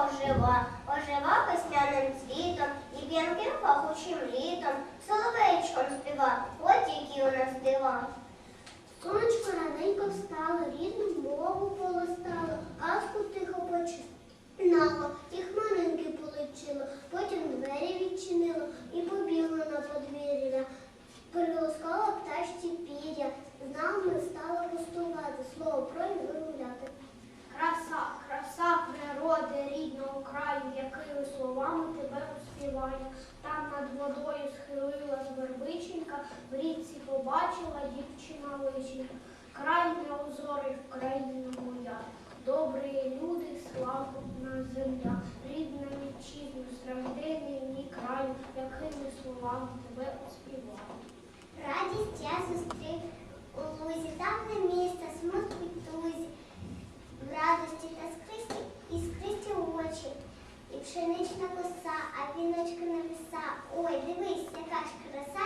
ожива, ожива весняним цвітом і п'янким пахучим літом, соловейчком співа, от які у нас дива. Сонечко раненько встало, рідну мову оспіваю. Там над водою схилилась вербиченька, в річці побачила дівчина личенька. Край неозорий в країна моя, добрі люди, славна земля, рідна вітчизна, страждений мій краю, якими словами тебе пшенична коса, а віночки на веса. Ой, дивись, яка ж краса.